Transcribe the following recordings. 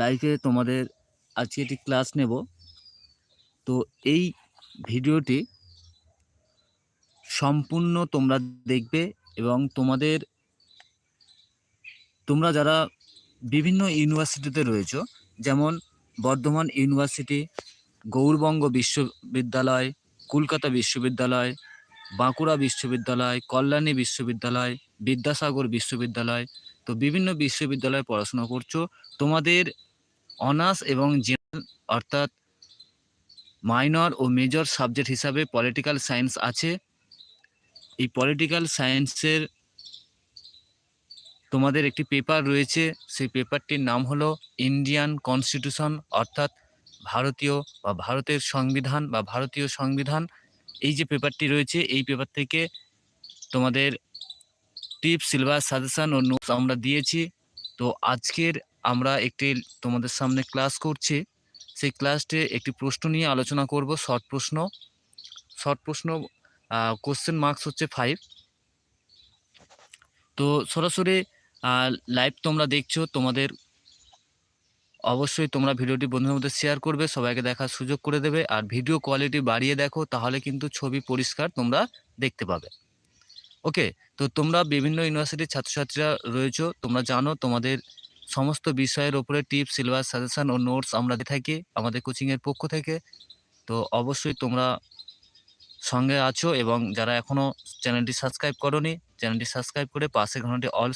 লাইভে তোমাদের আজকে একটি ক্লাস নেব। তো এই ভিডিওটি সম্পূর্ণ তোমরা দেখবে এবং তোমাদের, তোমরা যারা বিভিন্ন ইউনিভার্সিটিতে রয়েছো, যেমন বর্ধমান ইউনিভার্সিটি গৌরবঙ্গ বিশ্ববিদ্যালয়, কলকাতা বিশ্ববিদ্যালয়, বাঁকুড়া বিশ্ববিদ্যালয়, কল্যাণী বিশ্ববিদ্যালয়, বিদ্যাসাগর বিশ্ববিদ্যালয় তো বিভিন্ন বিশ্ববিদ্যালয়ে পড়াশোনা করছ। তোমাদের অনার্স এবং জেনারেল অর্থাৎ মাইনর ও মেজর সাবজেক্ট হিসাবে পলিটিক্যাল সায়েন্স আছে। এই পলিটিক্যাল সায়েন্সের তোমাদের একটি পেপার রয়েছে। সেই পেপারটির নাম হলো ইন্ডিয়ান কনস্টিটিউশন অর্থাৎ ভারতীয় বা ভারতের সংবিধান বা ভারতীয় সংবিধান। এই যে পেপারটি রয়েছে, এই পেপার থেকে তোমাদের টিপ সিলেবাস, সাজেশান ও নোটস আমরা দিয়েছি। তো আজকের আমরা একটি তোমাদের সামনে ক্লাস করছি। সেই ক্লাসটি একটি প্রশ্ন নিয়ে আলোচনা করব, শর্ট প্রশ্ন। শর্ট প্রশ্ন কোশ্চেন মার্কস হচ্ছে ফাইভ তো সরাসরি লাইভ তোমরা দেখছ, তোমাদের অবশ্যই তোমরা ভিডিওটি বন্ধুদের মধ্যে শেয়ার করবে, সবাইকে দেখার সুযোগ করে দেবে। আর ভিডিও কোয়ালিটি বাড়িয়ে দেখো, তাহলে কিন্তু ছবি পরিষ্কার তোমরা দেখতে পাবে। ওকে তো তোমরা বিভিন্ন ইউনিভার্সিটির ছাত্রছাত্রীরা রয়েছো, তোমরা জানো তোমাদের সমস্ত বিষয়ের ওপরে টিপস সিলেবাস সাজেশান ও নোটস আমরা দিয়ে থাকি আমাদের কোচিংয়ের পক্ষ থেকে। তো অবশ্যই তোমরা সঙ্গে আছো এবং যারা এখনও চ্যানেলটি সাবস্ক্রাইব করনি চ্যানেলটি সাবস্ক্রাইব করে পাশে ঘন্টাটি অল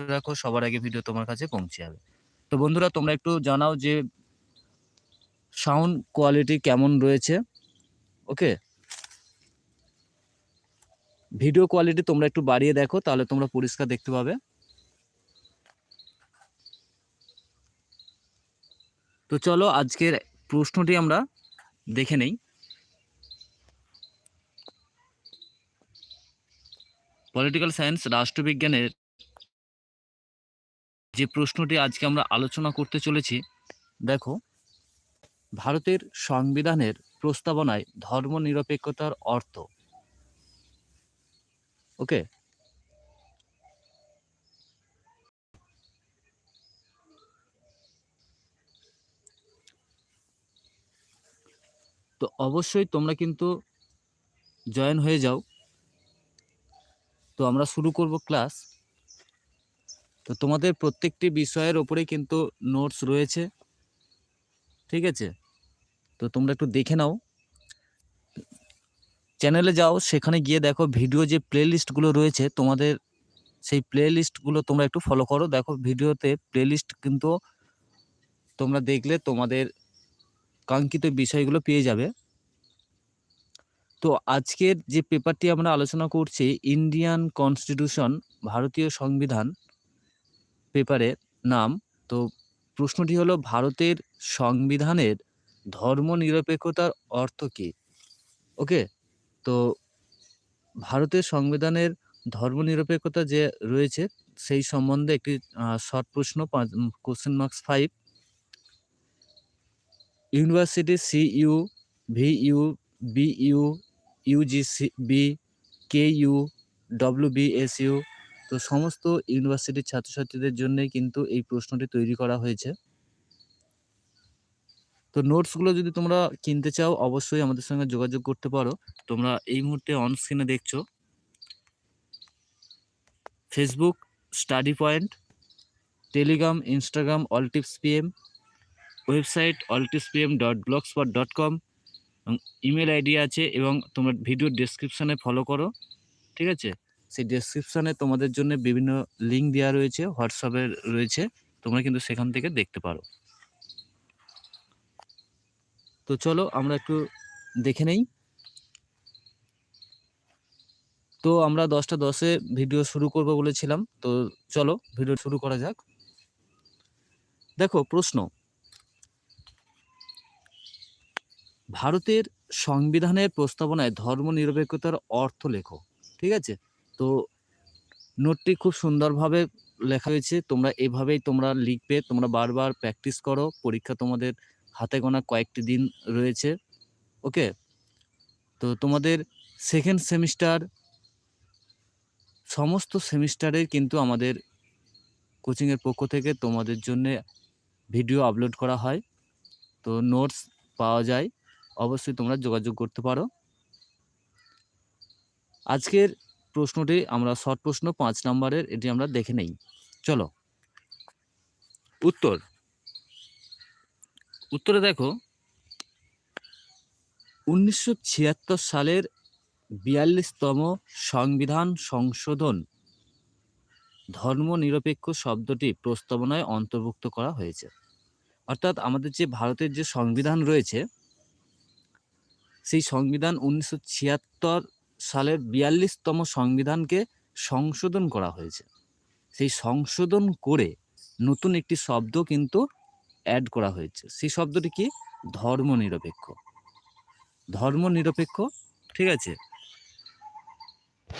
রাখো, সবার আগে ভিডিও তোমার কাছে পৌঁছে যাবে। তো বন্ধুরা, তোমরা একটু জানাও যে সাউন্ড কোয়ালিটি কেমন রয়েছে ওকে ভিডিও কোয়ালিটি তোমরা একটু বাড়িয়ে দেখো, তাহলে তোমরা পরিষ্কার দেখতে পাবে। তো চলো আজকের প্রশ্নটি আমরা দেখে নেই। পলিটিক্যাল সায়েন্স রাষ্ট্রবিজ্ঞানের যে প্রশ্নটি আজকে আমরা আলোচনা করতে চলেছি, দেখো, ভারতের সংবিধানের প্রস্তাবনায় ধর্মনিরপেক্ষতার অর্থ। ওকে। তো অবশ্যই তোমরা কিন্তু জয়েন হয়ে যাও। তো আমরা শুরু করব ক্লাস। তো তোমাদের প্রত্যেকটি বিষয়ের ওপরেই কিন্তু নোটস রয়েছে। ঠিক আছে? তো তোমরা একটু দেখে নাও। চ্যানেলে যাও, সেখানে গিয়ে দেখো ভিডিও যে প্লে লিস্টগুলো রয়েছে, তোমাদের সেই প্লে লিস্টগুলো তোমরা একটু ফলো করো। দেখো ভিডিওতে প্লে লিস্ট কিন্তু তোমরা দেখলে তোমাদের কাঙ্ক্ষিত বিষয়গুলো পেয়ে যাবে। তো আজকের যে পেপারটি আমরা আলোচনা করছি ইন্ডিয়ান কনস্টিটিউশন ভারতীয় সংবিধান পেপারের নাম, তো প্রশ্নটি হলো, ভারতের সংবিধানের ধর্মনিরপেক্ষতার অর্থ কী? ওকে তো ভারতের সংবিধানের ধর্মনিরপেক্ষতা যে রয়েছে, সেই সম্বন্ধে একটি শর্ট প্রশ্ন question marks five university C U V U B U UGC, B K U W U তো সমস্ত ইউনিভার্সিটির ছাত্রছাত্রীদের জন্যই কিন্তু এই প্রশ্নটি তৈরি করা হয়েছে। তো নোটসগুলো যদি তোমরা কিনতে চাও, অবশ্যই আমাদের সঙ্গে যোগাযোগ করতে পারো। তোমরা এই মুহূর্তে অন স্ক্রিনে দেখছ। Facebook study point Telegram Instagram all tips PM website all tips PM dot blog spot dot com এবং ইমেল আইডি আছে এবং তোমরা ভিডিও ডেসক্রিপশানে ফলো করো, ঠিক আছে? সেই ডেসক্রিপশানে তোমাদের জন্য বিভিন্ন লিঙ্ক দেওয়া রয়েছে হোয়াটসঅ্যাপের রয়েছে, তোমরা কিন্তু সেখান থেকে দেখতে পারো। তো চলো আমরা একটু দেখে নেই। তো আমরা দশটা দশে ভিডিও শুরু করব বলেছিলাম। তো চলো ভিডিও শুরু করা যাক। দেখো, প্রশ্ন। ভারতের সংবিধানের প্রস্তাবনায় ধর্মনিরপেক্ষতার অর্থ লেখো, ঠিক আছে? তো নোটটি খুব সুন্দরভাবে লেখা হয়েছে। তোমরা এভাবেই তোমরা লিখবে, তোমরা বারবার প্র্যাকটিস করো, পরীক্ষা তোমাদের হাতে গোনা কয়েকটি দিন রয়েছে ওকে তো তোমাদের সেকেন্ড সেমিস্টার সমস্ত সেমিস্টারে কিন্তু আমাদের কোচিংয়ের পক্ষ থেকে তোমাদের জন্য ভিডিও আপলোড করা হয়। তো নোটস পাওয়া যায়, অবশ্যই তোমরা যোগাযোগ করতে পারো। আজকের প্রশ্নটি আমরা শর্ট প্রশ্ন পাঁচ নম্বরের, এটি আমরা দেখে নেই। চলো। উত্তর। উত্তরে দেখো। উনিশশো ছিয়াত্তর সালের বিয়াল্লিশতম সংবিধান সংশোধন ধর্মনিরপেক্ষ শব্দটি প্রস্তাবনায় অন্তর্ভুক্ত করা হয়েছে। অর্থাৎ আমাদের যে ভারতের যে সংবিধান রয়েছে, সেই সংবিধান উনিশশো ছিয়াত্তর সালের বিয়াল্লিশতম সংবিধানকে সংশোধন করা হয়েছে। সেই সংশোধন করে নতুন একটি শব্দ কিন্তু অ্যাড করা হয়েছে। সেই শব্দটি কি? ধর্মনিরপেক্ষ। ধর্মনিরপেক্ষ, ঠিক আছে?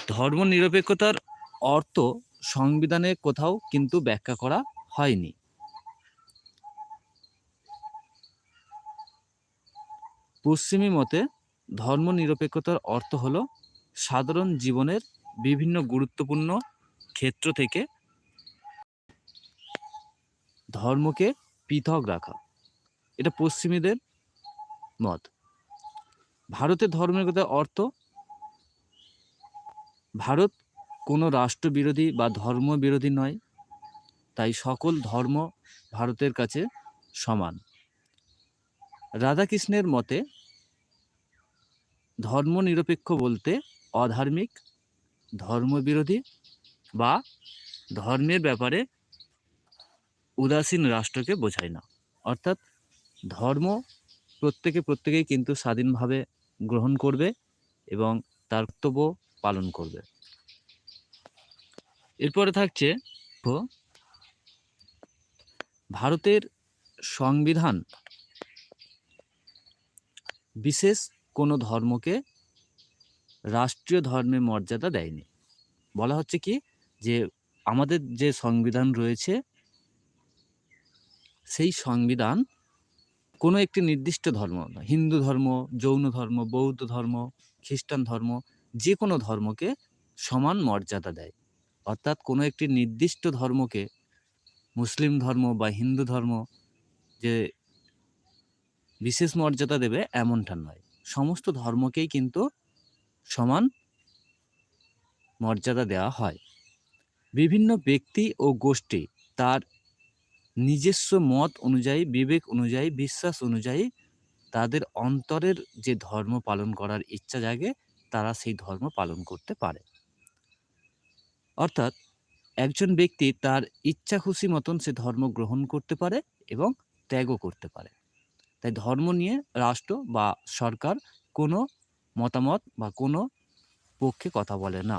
ধর্মনিরপেক্ষতার অর্থ সংবিধানে কোথাও কিন্তু ব্যাখ্যা করা হয়নি। পশ্চিমী মতে ধর্মনিরপেক্ষতার অর্থ হলো সাধারণ জীবনের বিভিন্ন গুরুত্বপূর্ণ ক্ষেত্র থেকে ধর্মকে পৃথক রাখা। এটা পশ্চিমীদের মত। ভারতের ধর্মের কথা অর্থ, ভারত কোনো রাষ্ট্রবিরোধী বা ধর্মবিরোধী নয়, তাই সকল ধর্ম ভারতের কাছে সমান। রাধাকৃষ্ণের মতে, ধর্মনিরপেক্ষ বলতে অধার্মিক, ধর্মবিরোধী বা ধর্মের ব্যাপারে উদাসীন রাষ্ট্রকে বোঝায় না। অর্থাৎ ধর্ম প্রত্যেকে প্রত্যেকেই কিন্তু স্বাধীনভাবে গ্রহণ করবে এবং তার কর্তব্য পালন করবে। এরপরে থাকছে ভারতের সংবিধান বিশেষ কোনো ধর্মকে রাষ্ট্রীয় ধর্মের মর্যাদা দেয়নি। বলা হচ্ছে কি? যে আমাদের যে সংবিধান রয়েছে সেই সংবিধান কোনো একটি নির্দিষ্ট ধর্ম হিন্দু ধর্ম, জৈন ধর্ম, বৌদ্ধ ধর্ম, খ্রিস্টান ধর্ম যে কোনো ধর্মকে সমান মর্যাদা দেয়। অর্থাৎ কোনো একটি নির্দিষ্ট ধর্মকে মুসলিম ধর্ম বা হিন্দু ধর্ম যে বিশেষ মর্যাদা দেবে এমনটা নয়। সমস্ত ধর্মকেই কিন্তু সমান মর্যাদা দেওয়া হয়। বিভিন্ন ব্যক্তি ও গোষ্ঠী তার নিজস্ব মত অনুযায়ী, বিবেক অনুযায়ী, বিশ্বাস অনুযায়ী তাদের অন্তরের যে ধর্ম পালন করার ইচ্ছা জাগে, তারা সেই ধর্ম পালন করতে পারে। অর্থাৎ একজন ব্যক্তি তার ইচ্ছা খুশি মতন সে ধর্ম গ্রহণ করতে পারে এবং ত্যাগও করতে পারে। তাই ধর্ম নিয়ে রাষ্ট্র বা সরকার কোনো মতামত বা কোনো পক্ষে কথা বলে না।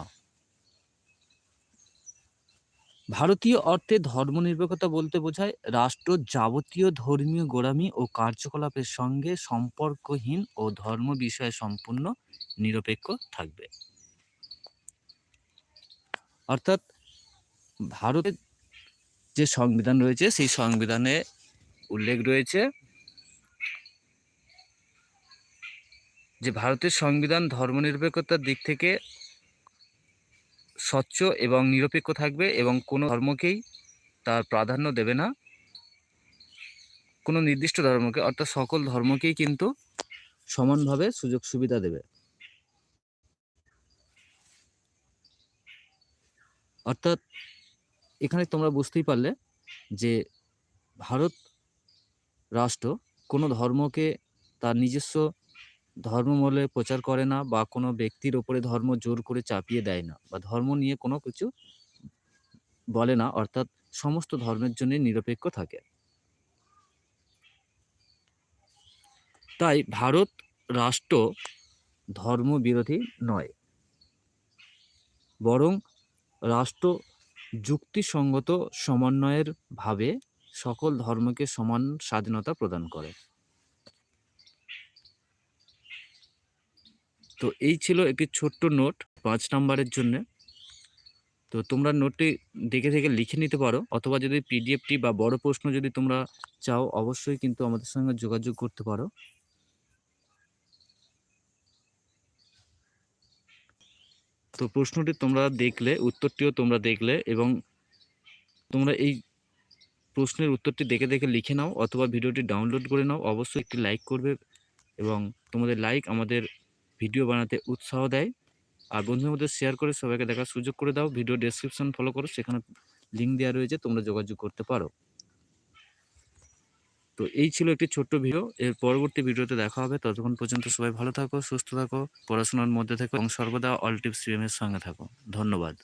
ভারতীয় অর্থে ধর্মনিরপেক্ষতা বলতে বোঝায় রাষ্ট্র যাবতীয় ধর্মীয় গোড়ামি ও কার্যকলাপের সঙ্গে সম্পর্কহীন ও ধর্ম বিষয়ে সম্পূর্ণ নিরপেক্ষ থাকবে। অর্থাৎ ভারতের যে সংবিধান রয়েছে, সেই সংবিধানে উল্লেখ রয়েছে যে ভারতের সংবিধান ধর্মনিরপেক্ষতার দিক থেকে স্বচ্ছ এবং নিরপেক্ষ থাকবে এবং কোনো ধর্মকেই তার প্রাধান্য দেবে না। কোনো নির্দিষ্ট ধর্মকে, অর্থাৎ সকল ধর্মকেই কিন্তু সমানভাবে সুযোগ সুবিধা দেবে। অর্থাৎ এখানে তোমরা বুঝতেই পারলে যে ভারত রাষ্ট্র কোনো ধর্মকে তার নিজস্ব ধর্ম বলে প্রচার করে না বা কোনো ব্যক্তির ওপরে ধর্ম জোর করে চাপিয়ে দেয় না বা ধর্ম নিয়ে কোনো কিছু বলে না, অর্থাৎ সমস্ত ধর্মের জন্য নিরপেক্ষ থাকে। তাই ভারত রাষ্ট্র ধর্ম বিরোধী নয়, বরং রাষ্ট্র যুক্তিসঙ্গত সমন্বয়ের ভাবে সকল ধর্মকে সমান স্বাধীনতা প্রদান করে। তো এই ছিল একটি ছোট্ট নোট পাঁচ নাম্বারের জন্য। তো তোমরা নোটটি দেখে থেকে লিখে নিতে পারো, অথবা যদি পিডিএফটি বা বড় প্রশ্ন যদি তোমরা চাও, অবশ্যই কিন্তু আমাদের সঙ্গে যোগাযোগ করতে পারো। তো প্রশ্নটি তোমরা দেখলে, উত্তরটিও তোমরা দেখলে এবং তোমরা এই প্রশ্নের উত্তরটি দেখে দেখে লিখে নাও অথবা ভিডিওটি ডাউনলোড করে নাও। অবশ্যই একটি লাইক করবে এবং তোমাদের লাইক আমাদের ভিডিও বানাতে উৎসাহ দেয়। আর বন্ধুদের মধ্যে শেয়ার করে সবাইকে দেখার সুযোগ করে দাও। ভিডিও ডেসক্রিপশন ফলো করো, সেখানে লিঙ্ক দেওয়া রয়েছে, তোমরা যোগাযোগ করতে পারো। তো এই ছিল একটি ছোট্ট ভিডিও এর পরবর্তী ভিডিওতে দেখা হবে। ততক্ষণ পর্যন্ত সবাই ভালো থাকো, সুস্থ থাকো, পড়াশোনার মধ্যে থাকো, এবং সর্বদা অল টিপস সঙ্গে থাকো। ধন্যবাদ।